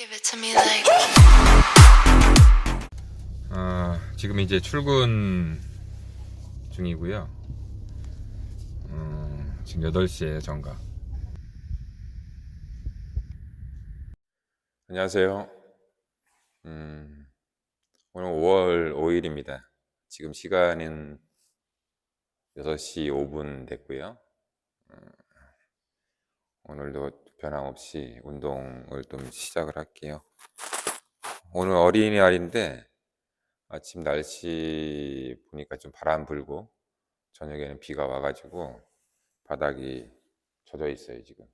Give it to me like. 어, 지금 이제 출근 중이고요. 어, 지금 8시에요, 정가. 안녕하세요. 음, 오늘 5월 5일입니다. 지금 시간은 6시 5분 됐고요. 어, 오늘도 변함없이 운동을 좀 시작을 할게요. 오늘 어린이날인데 아침 날씨 보니까 좀 바람 불고 저녁에는 비가 와가지고 바닥이 젖어 있어요 지금.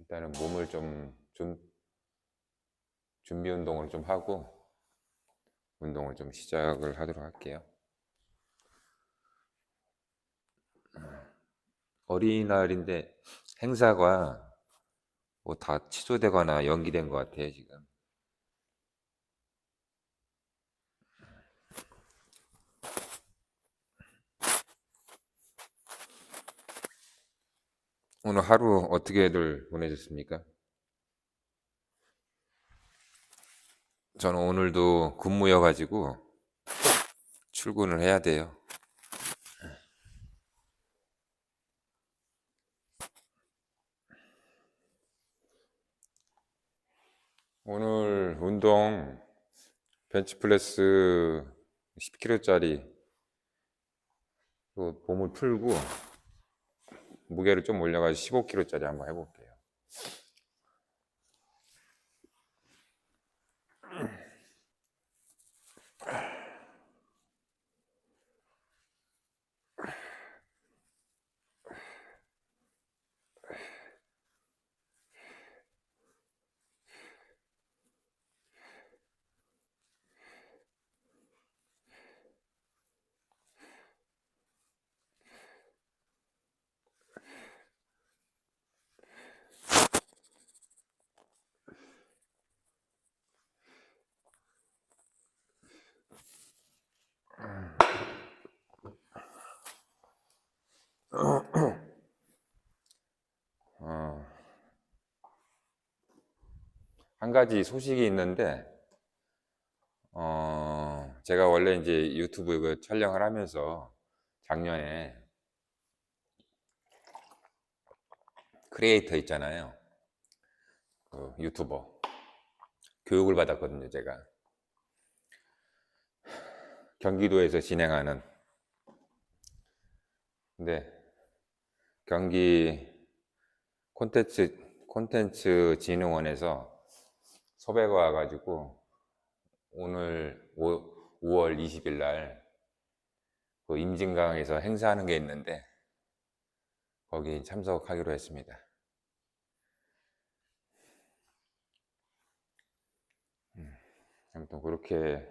일단은 몸을 좀, 좀 준비 운동을 좀 하고 운동을 좀 시작을 하도록 할게요. 어린이날인데 행사가 뭐 다 취소되거나 연기된 것 같아요 지금. 오늘 하루 어떻게들 보내셨습니까? 저는 오늘도 근무여가지고 출근을 해야 돼요. 오늘 운동 벤치프레스 10kg짜리 몸을 풀고 무게를 좀 올려가지고 15kg짜리 한번 해볼게요. 어, 한 가지 소식이 있는데, 어, 제가 원래 이제 유튜브 그 촬영을 하면서 작년에 크리에이터 있잖아요. 그 유튜버. 교육을 받았거든요, 제가. 경기도에서 진행하는. 근데 경기 콘텐츠 콘텐츠 진흥원에서 섭외가 와가지고 오늘 5, 5월 20일 날 그 임진강에서 행사하는 게 있는데 거기 참석하기로 했습니다. 음, 아무튼 그렇게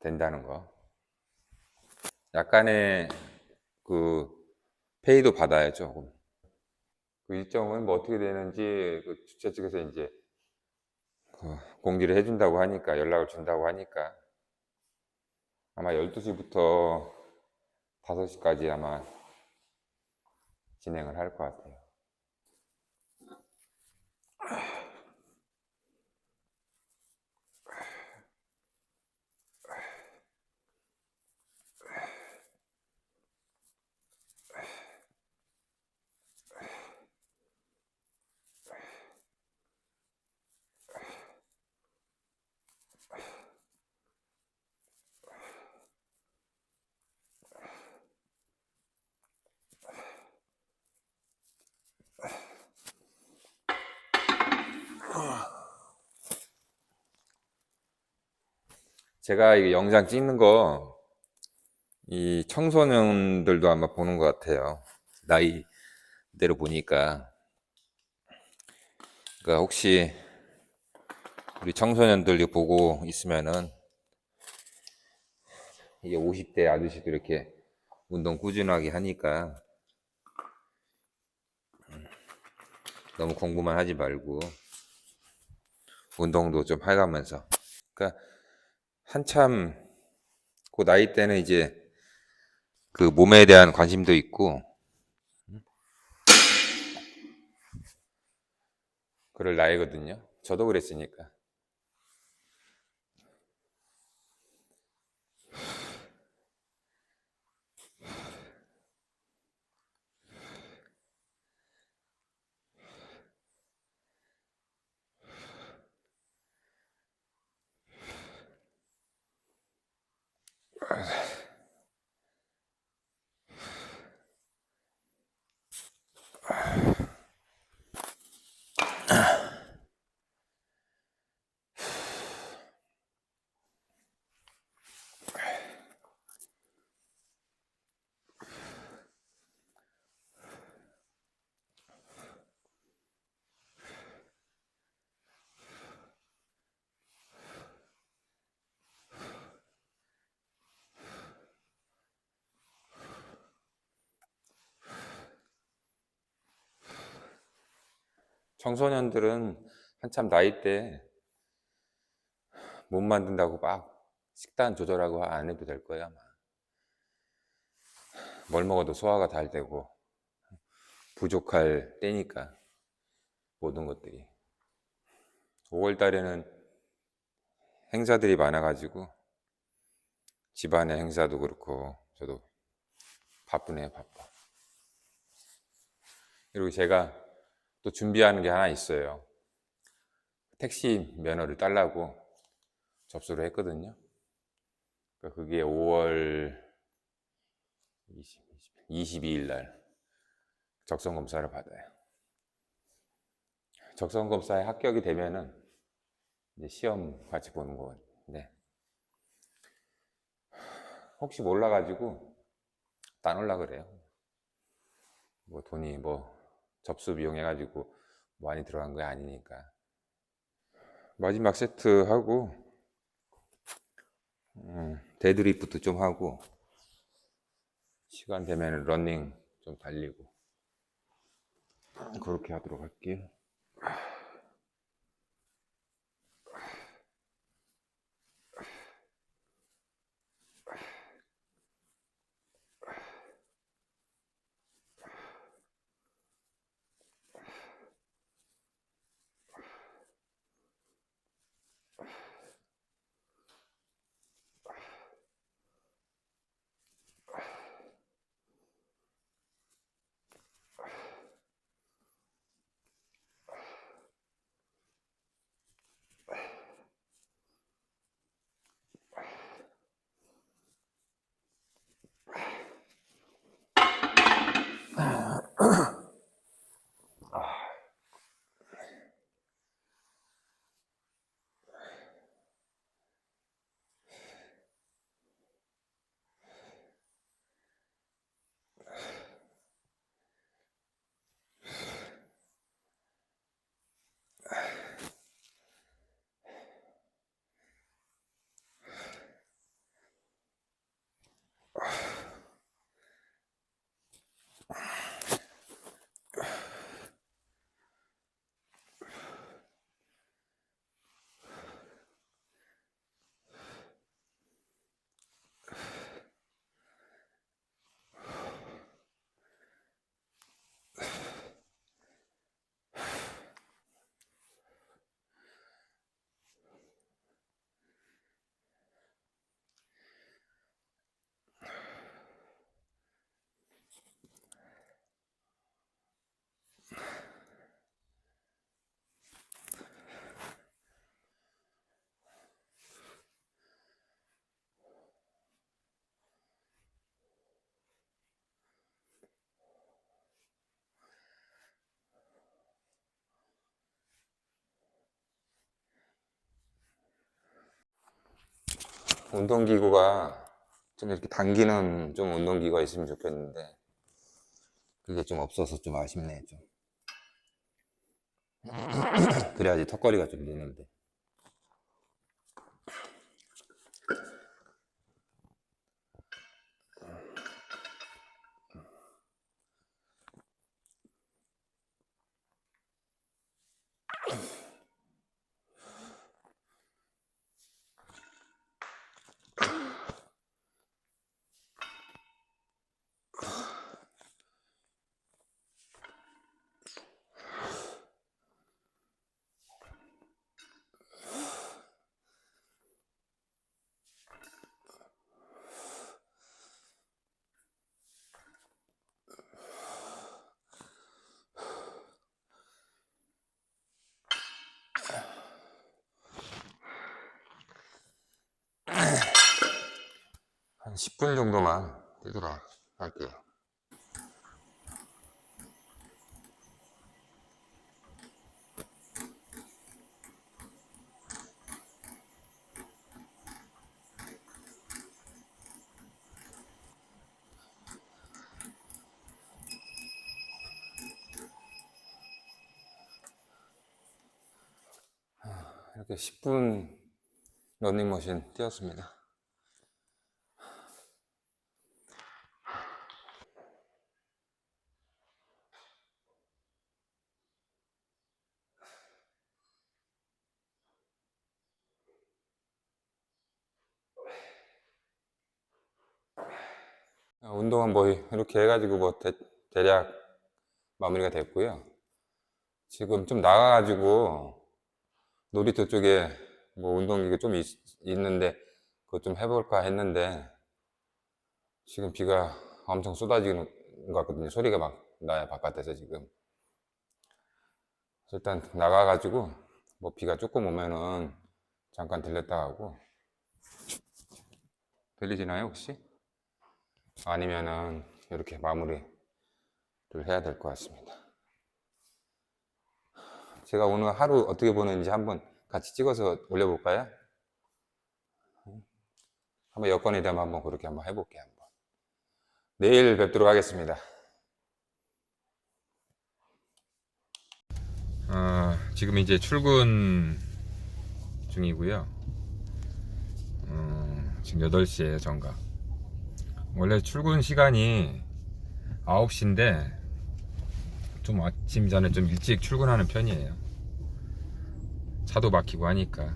된다는 거. 약간의 그 페이도 받아야죠. 그 일정은 뭐 어떻게 되는지 그 주최 측에서 이제 그 공지를 해준다고 하니까 연락을 준다고 하니까 아마 12시부터 5시까지 아마 진행을 할 것 같아요. 제가 이 영상 찍는 거, 이 청소년들도 아마 보는 것 같아요. 나이대로 보니까. 그러니까 혹시 우리 청소년들이 보고 있으면은 이게 50대 아저씨도 이렇게 운동 꾸준하게 하니까 너무 공부만 하지 말고 운동도 좀 해가면서 그러니까 한참 그 나이 때는 이제 그 몸에 대한 관심도 있고 그럴 나이거든요. 저도 그랬으니까. 청소년들은 한참 나이 때 못 만든다고 막 식단 조절하고 안 해도 될 거야 아마. 뭘 먹어도 소화가 잘 되고 부족할 때니까 모든 것들이 5월 달에는 행사들이 많아가지고 집안의 행사도 그렇고 저도 바쁘네요 바빠 그리고 제가 또 준비하는 게 하나 있어요 택시 면허를 딸라고 접수를 했거든요 그러니까 그게 5월 20, 22일 날 적성 검사를 받아요. 적성 검사에 합격이 되면은 시험 같이 보는 건데 혹시 몰라가지고 따놓으려 그래요. 뭐 돈이 뭐 접수 비용 해가지고 많이 들어간 게 아니니까 마지막 세트 하고 음, 데드리프트 좀 하고 시간 되면 러닝 좀 달리고 그렇게 하도록 할게요. 운동기구가 좀 이렇게 당기는 좀 운동기구가 있으면 좋겠는데 그게 좀 없어서 좀 아쉽네 좀. 그래야지 턱걸이가 좀 되는데 한 10분 정도만 뛰도록 할게요. 이렇게 10분 러닝머신 뛰었습니다. 아, 운동은 뭐 이렇게 해가지고 뭐 대, 대략 마무리가 됐고요. 지금 좀 나가가지고 놀이터 쪽에 뭐 운동기구 좀 있, 있는데 그거 좀 해볼까 했는데 지금 비가 엄청 쏟아지는 것 같거든요. 소리가 막 나요 바깥에서 지금. 일단 나가가지고 뭐 비가 조금 오면은 잠깐 들렸다 하고 들리시나요 혹시? 아니면은 이렇게 마무리를 해야 될 것 같습니다. 제가 오늘 하루 어떻게 보는지 한번 같이 찍어서 올려볼까요? 한번 여건이 되면 한번 그렇게 한번 해볼게요. 한번. 내일 뵙도록 하겠습니다. 어, 지금 이제 출근 중이고요. 어, 지금 8시에요, 정각. 원래 출근 시간이 9시인데 좀 아침 전에 좀 일찍 출근하는 편이에요. 차도 막히고 하니까.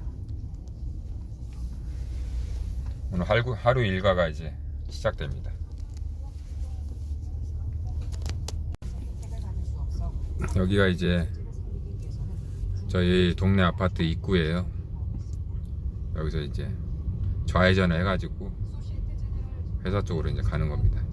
오늘 하루, 하루 일과가 이제 시작됩니다. 여기가 이제 저희 동네 아파트 입구예요. 여기서 이제 좌회전을 해가지고 회사 쪽으로 이제 가는 겁니다.